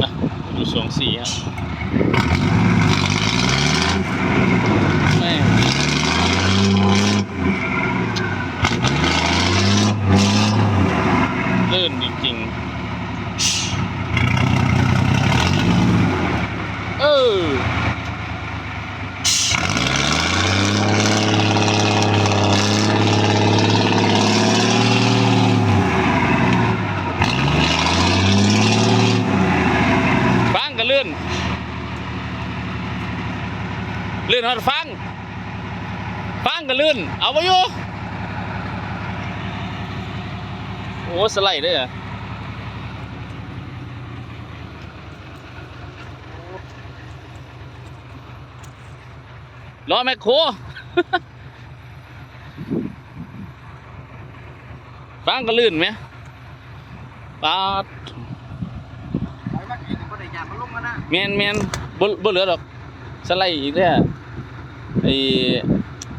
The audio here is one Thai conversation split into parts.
นะดูสองสีครับแม่ลื่นจริงๆ เออ ฟังก็ลื่น ลื่ นฮอดฟัง ฟังก็ลื่น เอาไปอยู่โอ้สไลด์ด้วยเหรอรอแมคโครฟังก็ลื่นไหมปาดไปมากินก็ได้ยามันลงมานะแมนแมนบ่บ่เหลือดอกสไลด์อีกแล้ว ไอ้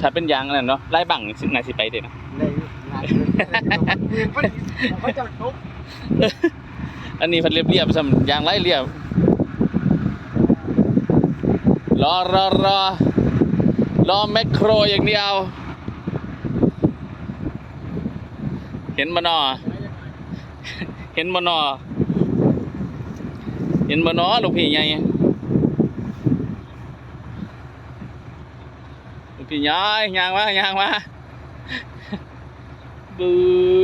ถ้าเป็นยางนั่นเนาะไล่บังสิน่าสิไปเด้นะได้งานเลยเขาจะทุบอันนี้เพันเรียบเรียบๆซ้ำยางไล่เรียบรอรอรอรอแมคโครอย่างเดียว เห็นบ่นอเห็นบ่นอเห็นบ่นอลูกพี่ใหญ่ลูก พี่ใหญ่ยางมายางมาบื้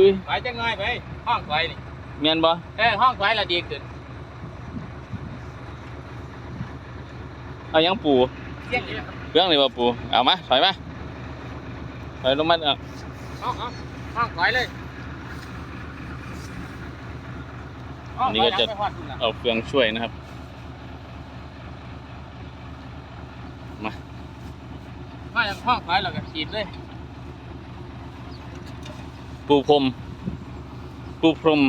อไปจังไงไปห้องไฟนี่เมียนบ่เออห้องไฟละดีขึ้นเอายังปูเที่ยงนี้เครื่องเลยบ่ปูเอามาถอยมาถอยลงมาเอาห้องห้องไฟเลยเอาเครื่องช่วยนะครับ มา มาจากห้องไฟเราก็ฉีดเลยปูพรมปูพรม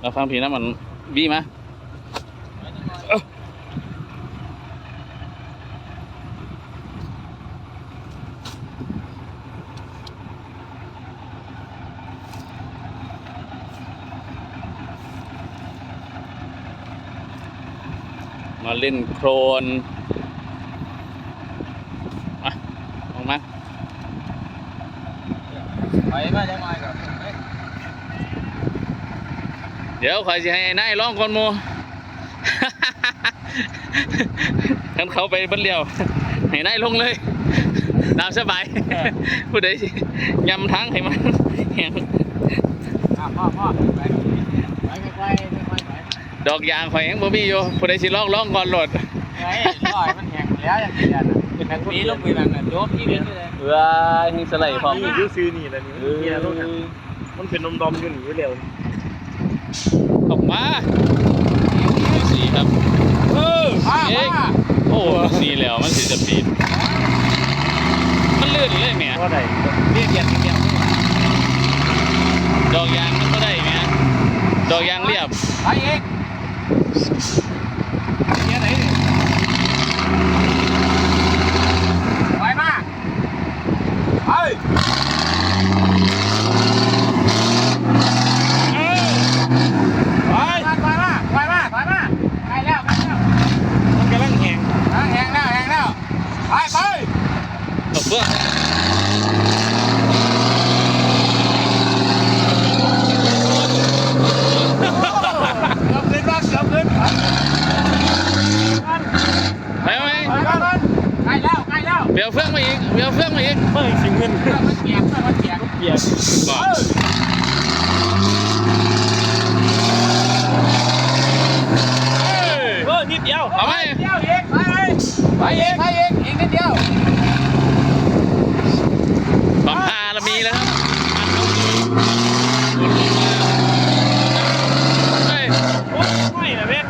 เราฟังผีนะมันบีมมาเล่นโครนมาออกมา ไปมาจังไงก่อน เดี๋ยวขอยสิให้ไอ้นายร้องก่อนหมูท่านเขาไปบันเลียว ให้นายลงเลยตามสบายผู้ใดสิยำทั้งให้มันแห้งพ่อพ่อไปไปไปไปไปไปดอกยางข่อยยังบ่มีอยู่ผู้ใดสิร้องร้องก่อนโหลดไงลอยมันแข็งแล้วอย่างนี้นะเป็นทันทีลงไปนั่นน่ะโจ๊กที่นี่เลยว้ายแห้งสไลด์พร้อมนี่อยูซื้อนี่แหละนี่เฮียรถน่ะมันเป็นนมดอมๆอยู่นี่อยู่แล้ว ออกมาสีครับเออมาเอ๊ะมาโอ้สีแล้วมันสิจะปีดมันลื่นเลยแหม่ว่าได้เรียกเรียกเรียกดอกยางมันก็ได้แหม่ดอกยางเรียบไปเองเรียกไหนเนี่ยไปมาไป ไป ไปมาไปมาไปมาไปแล้วไปแล้ว มันกำลังแหง แหงแล้วแหงแล้วไปไป ตบเบื้อง เกือบขึ้นบ้านเกือบขึ้น ไปไหม ไปบ้านใกล้แล้วใกล้แล้ว เดี๋ยวเฟื่องมาอีกเดี๋ยวเฟื่องมาอีก เมื่อสิเงินเครื่องมันเกียกเครื่องมันเกียกเกียร์บอกเออนิดเดียวเอาไหมเดียวเองไปไปเองไปเองอีกนิดเดียวบังพาเรามีแล้วครับเฮ้ยโอ้ยไม่นะเว้ย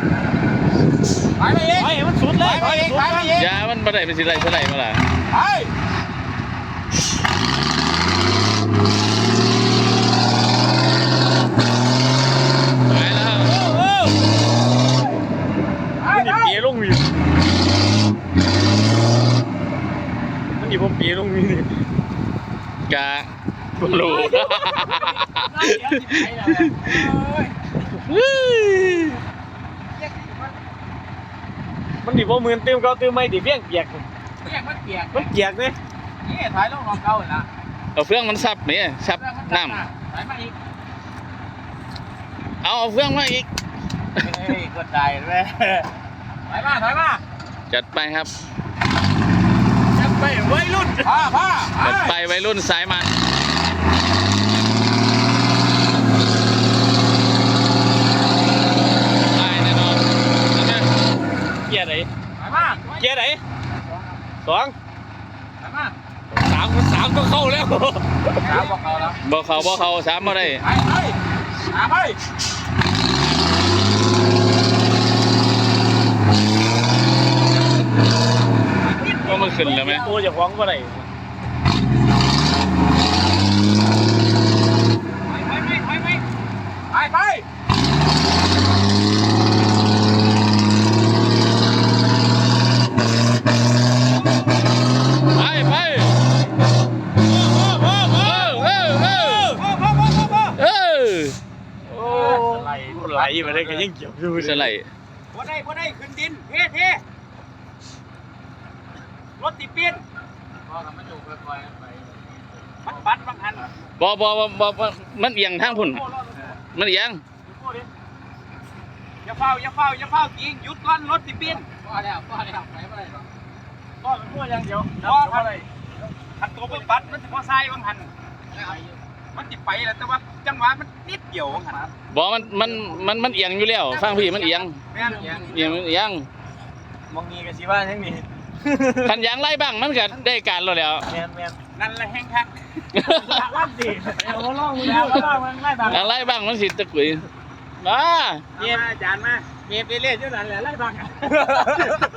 ไปไปเองไปมันสุดเลยไปเองไปเองยามันบ่ได้เป็นสิไรเท่าไหร่มาล่ะ นี่เปียลงวิวมันนี่ผมเปียลงนี่กะบลูไปเดี๋ยวสิไปแล้วเนี่ยเอ้ยเรียกสิว่ามันดิบ่มือนเติมก็เติมไม่ดิเพียงเปียกเรียก มันเปียก มันเปียกเลย นี่ถ่ายลงรองเก่าน่ะเอาเฟืองมันซับนี่ซับน้ถ่ายมาอีกำเอาเอาเฟืองมาอีกเฮ้ยกดได้เลยถ่ายมาถ่ายมาจัดไปครับจัดไปวัยรุ่นผ้าผ้าจัดไปวัยรุ่นสายมันตายแน่นอนใช่ไหมเกียร์ไหนถ่ายมาเกียร์ไหนสองถ่ายมาสามสามก็เข้าแล้วขาบอกเขาแล้วบ่เขาบ่เขาสามบ่ได้ไปไปหาไปก็มันขึ้นแล้วไหมตัวจะฟ้องก็ได้ไปไปไปไปไปไปไป ไหลมาได้ก็ยังเกี่ยวอยู่สไลด์บ่ได้บ่ได้ขึ้นดินเท่เท่รถติดเปลี่ยนพ่อทำมันอยู่ค่อยๆไปมันปัดบางคันบ่บ่บ่บ่บ่มันเอียงทางพุ่นโอ้รถมันเอียงอย่าเฝ้าอย่าเฝ้าอย่าเฝ้าจริงหยุดก่อนรถติดเปลี่ยนพ่อแล้วพ่อแล้วไปบ่ได้หรอกก็เป็นพวกอย่างเดียวพ่อคันคันตัวเบิ่งปัดมันสิบ่ใส่บางคัน มันติดไปแล้วแต่ว่าจังหวะมันนิดเดียวบางคันบ่มันมันมันมันเอียงอยู่แล้วฟังพี่มันเอียงแม่นอย่างเอียงมันเอียงมองนี้ก็สิว่าทั้งนี้คันยางไล่บ้างมันก็ได้การแล้วแหล้วแมนแมนนั่นแหละแห้งคักลั่นดิเอามาลองมึงดูลองมันไม่บางยางไล่บ้างมันสิตะกุยมาเมียอาจารย์มาเมียไปเล่นอยู่นั่นแหละไล่บางเข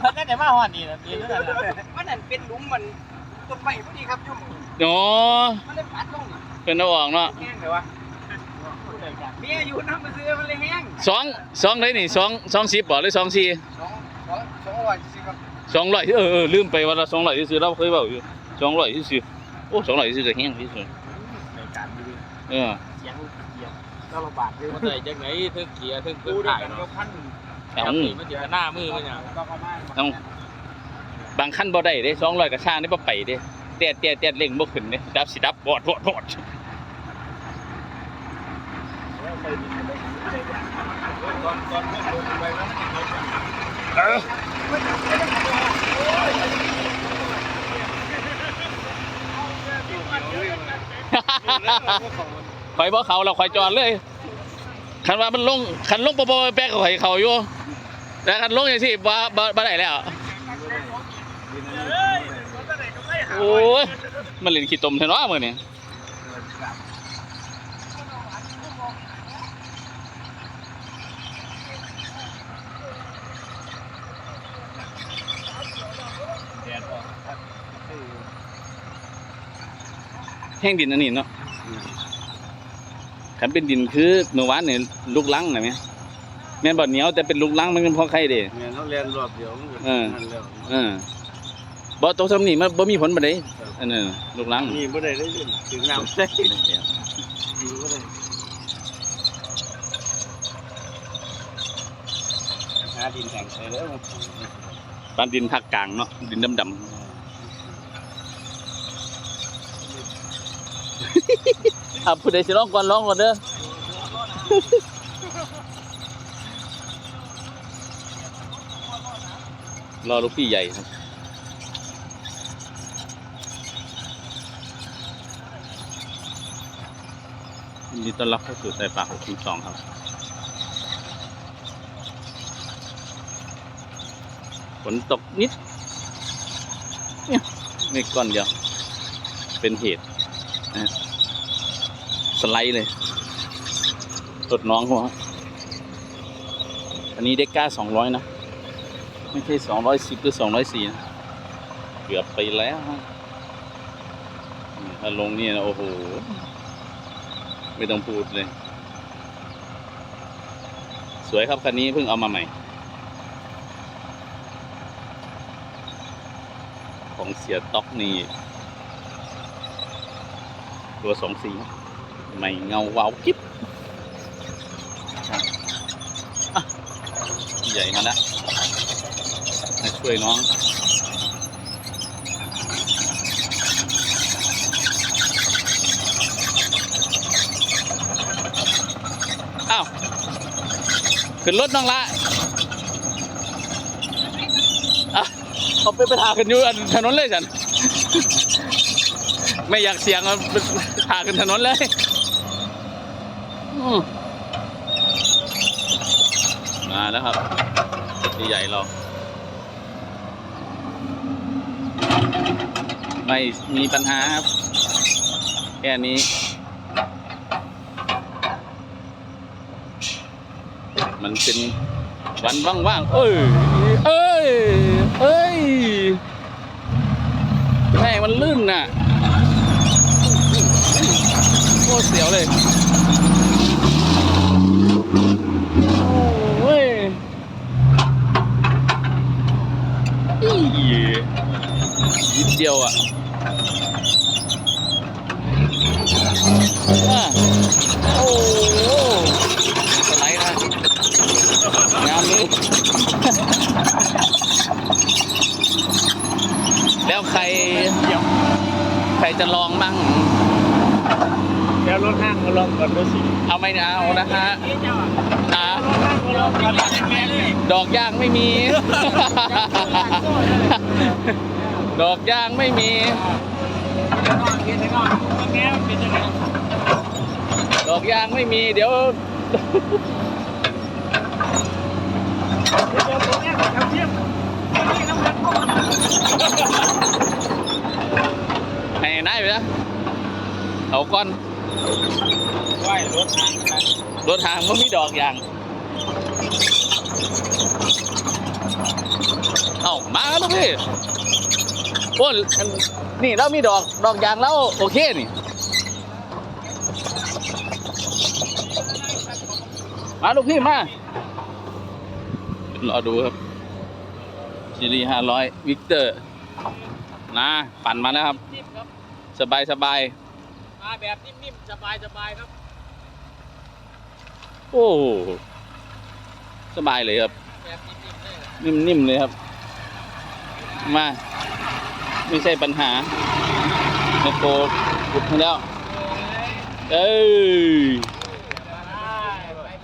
าได้แต่มาหอดนี่นะเมียอยู่นั่นแหละมันนั่นเป็นหลุมมันต้นไม้พอดีครับยุ่มโอ้มันเลยปัดลงน่ะ เป็นเอาออกเนาะแห้งเลยวะเมียอยู่น้ำมันซื้อมันเลยแห้งสองสองเลยนี่สองสองสิบบ่หรือสองสี่สองสองสองร้อยสิครับสองร้อยเออเออลืมไปว่าเราสองร้อยที่ซื้อเราเคยบอกอยู่สองร้อยที่ซื้อโอ้สองร้อยที่ซื้อก็แห้งที่สุดในการดูเออเสียงเกียร์ก็ลำบากเลยมันใส่จังไหนเทิงเกียร์เทิงดูพื้นด้วยถ่ายกันยเนาะกพันเอาจับนี่มันจะหน้ามือมันอย่างก็ประมาณเอาบางขั้นบ่ได้เด้สองร้อยกระช่างนี่บ่ไปเด้ เตียดเตียดเตียดเร่งบ่ขึ้นเด้ดับสิดับบอดบอดบอดตอนตอนพวกลงไปแล้วมันจะลงข่อยบ่เขาเราข่อยจอดเลยคันว่ามันลงคันลงปปแป๊กก็ข่อยเขาอยู่แต่คันลงอย่างที่บ่บ่บ่ได้แล้ว โอ้ยมันเล่นขี้ตมแท้เนาะมื้อนี้แดดออกแห้งดินอันนี้เนาะคันเป็นดินคือเมื่อวานเนี่ยลูกลังน่ะแม่แม่นบ่เหนียวแต่เป็นลูกลังมันเป็นพอไข่เด้เมียเขาเรียนรอบเดียวมันก็นั่นแล้วเออ บ่ตกซ้ำนี่มันบ่มีผลปานใดอันนั้นลูกลังนี่บ่ได้เลยถึงน้ำใส่บ่ได้หาดินแข็งใส่แล้วบ้านดินภาคกลางเนาะดินดำๆอะผู้ใดสิร้องก่อนร้องก่อนเด้อรอลูกพี่ใหญ่ครับ ยินดีต้อนรับเข้าสู่สายป่าหกสิบสองครับ ฝนตกนิด เนี่ยนี่ก้อนเดียว เป็นเหตุนะฮะสไลด์เลยตดน้องหัวอันนี้เด็กก้าสองร้อยนะ ไม่ใช่สองร้อยสิบหรือสองร้อยสี่นะ เกือบไปแล้วฮะถ้าลงนี่นะโอ้โห ไม่ต้องพูดเลย สวยครับคันนี้เพิ่งเอามาใหม่ ของเสียต็อกนี่ ตัวสองสีไม่เงาวาวกิ๊บใหญ่มาแล้วมาช่วยน้อง ขึ้นรถน้องละอ่เอาไปไปทากันอยู่อันถนนเลยฉัน ไม่อยากเสี่ยงอาไปทากันถนนเลยอืมาแล้วครับใหญ่เราไม่มีปัญหาครับ แค่นี้ มันเป็นวันว่างๆ เอ้ย เอ้ย เอ้ยแม่มันลื่นน่ะ โคตรเสียวเลยโอ้ยอีนิดเดียวอะอะโอ้โหสไลด์นะ งามนี้ แล้วใคร ใค รจะลองบ้าง เดี๋ยวรถห้างมาลองก่อนดูสิเอาไม่เอานะฮะนี่เจ้าอะอ่ารถห้างมาลองก่อนแม่เลยดอกยางไม่มี ดอกยางไม่มีเปลี่ยนไปก่อนเปลี่ยนไปก่อนแง่เปลี่ยนไปก่อนดอกยางไม่มีเดี๋ยวเดี๋ยวตัวแง่ทำเทียมนี่น้ำมันก่อน ให้นายไปนะเอาก้อนไหวรถห้างนะรถทางก็มีดอกยางเอามาแล้วพี่โอ้ยอันนี่เรามีดอกดอกยางแล้วโอเคนี่มาลูกพี่มารอดูครับซีรีห้าร้อยวิกเตอร์ นะ ปั่นมาแล้วครับ สบายสบายมาแบบนิ่มๆ สบายๆครับ โอ้โหสบายเลยครับ แบบนิ่มๆเลยนิ่มๆเลยครับ มา ไม่ใช่ปัญหาโนโกขุดให้แล้ว เอ้ย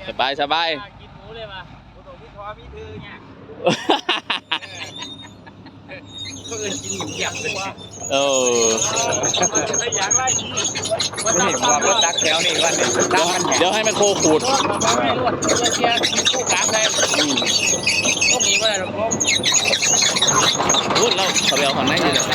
สบายสบายกินหมูเลยมาหมูตรงพี่ทอพี่ถือเนี่ยก็เอินกินหมูยักษ์เลย เออไม่อยากไล่ทีไม่เห็นความรถตักแถวนี่วันนี้เดี๋ยวเดี๋ยวให้มันโคขูดรถมาไม่รถเรือเทียนคู่กลางเลยอืมพวกนี้ว่าอะไรหรอกผมพูดเราเขาไปเอาของไหนนี่เดี๋ยวไป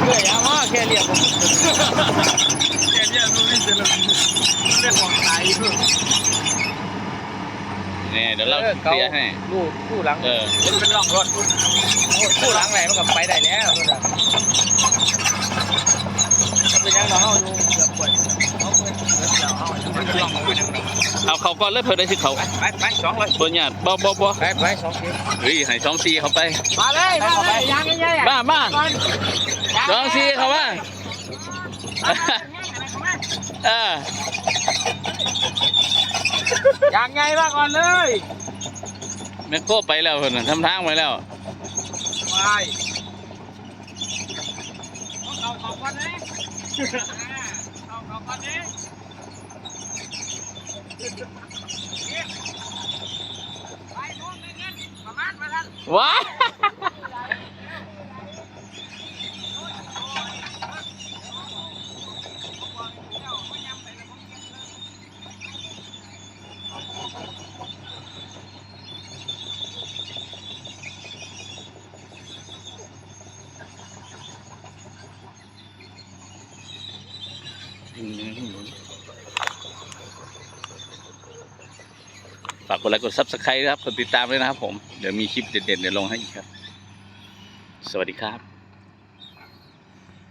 เพื่อยาว่าแค่เรียกผม แกเนี่ยรู้ไม่เสร็จแล้วเรื่องของไทย เนี่ยเดี๋ยวเราเคลียร์ให้ลูกคู่หลังเออมันเป็นร่องรถคู่หลังไหนมันก็ไปได้แล้วเป็นยังเราเอาดูเกือบปวดเขาเพื่อนเพื่อนเราเอามันร่องมันเอาเขาก่อนเลยเพื่อได้ที่เขาไปไปสองเลยตัวเนี่ยบ่บ่บ่ไปไปสองทีเฮ้ยให้สองซีเขาไปมาเลยมาเลยยังยังยังมามาสองซีเขาว่าเออ ยังไงมาก่อนเลยแม่โก้ไปแล้วเพิ่นน่ะทำทางไว้แล้วไปเอาเอาก่อนเลยเอาเอาก่อนเลยไปนู่นเลยเงี้ยประมาณมาทันว้า กดไลค์กดซับสไครต์นะครับ กดติดตามด้วยนะครับผม เดี๋ยวมีคลิปเด็ดๆเดี๋ยวลงให้อีกครับ สวัสดีครับ